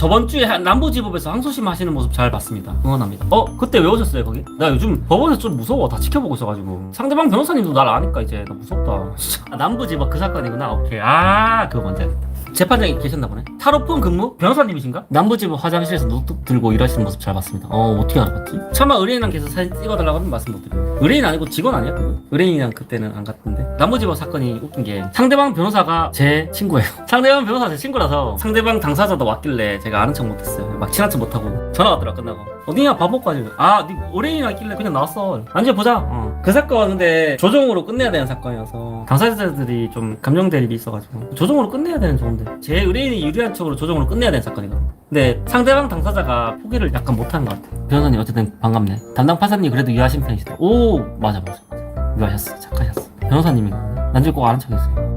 저번 주에 한- 남부지법에서 항소심 하시는 모습 잘 봤습니다. 응원합니다. 어 그때 왜 오셨어요 거기? 나 요즘 법원에서 좀 무서워. 다 지켜보고 있어가지고 상대방 변호사님도 날 아니까 이제 나 무섭다. 아, 남부지법 그 사건이구나. 오케이. 아 그거 뭔지 알겠다. 재판장이 계셨나 보네. 탈오픈 근무? 변호사님이신가? 남부지법 화장실에서 노트북 들고 일하시는 모습 잘 봤습니다. 어 어떻게 알아봤지? 차마 의뢰인한테서 사진 찍어달라고 하면 말씀 못 드려요. 의뢰인 아니고 직원 아니야 그분? 의뢰인이랑 그때는 안 갔던데. 남부지법 사건이 웃긴 게 상대방 변호사가 제 친구예요. 상대방 변호사 제 친구라서 상대방 당사자도 왔길래 제가 아는 척 못했어요. 막 친한 척 못하고 전화 왔더라 끝나고. 어디냐 바보까지. 아, 네 의뢰인 왔길래 그냥 나왔어. 앉아 보자. 어. 그 사건 근데 조정으로 끝내야 되는 사건이어서 당사자들이 좀 감정 대립이 있어가지고 조정으로 끝내야 되는 좋은데 제 의뢰인이 유리한 쪽으로 조정으로 끝내야 되는 사건이거든. 근데 상대방 당사자가 포기를 약간 못하는 것 같아. 변호사님 어쨌든 반갑네. 담당 판사님 그래도 유하신 편이시다. 오 맞아 맞아 맞아. 유하셨어 착하셨어. 변호사님이거든요. 난줄 꼭 아는 척했어요.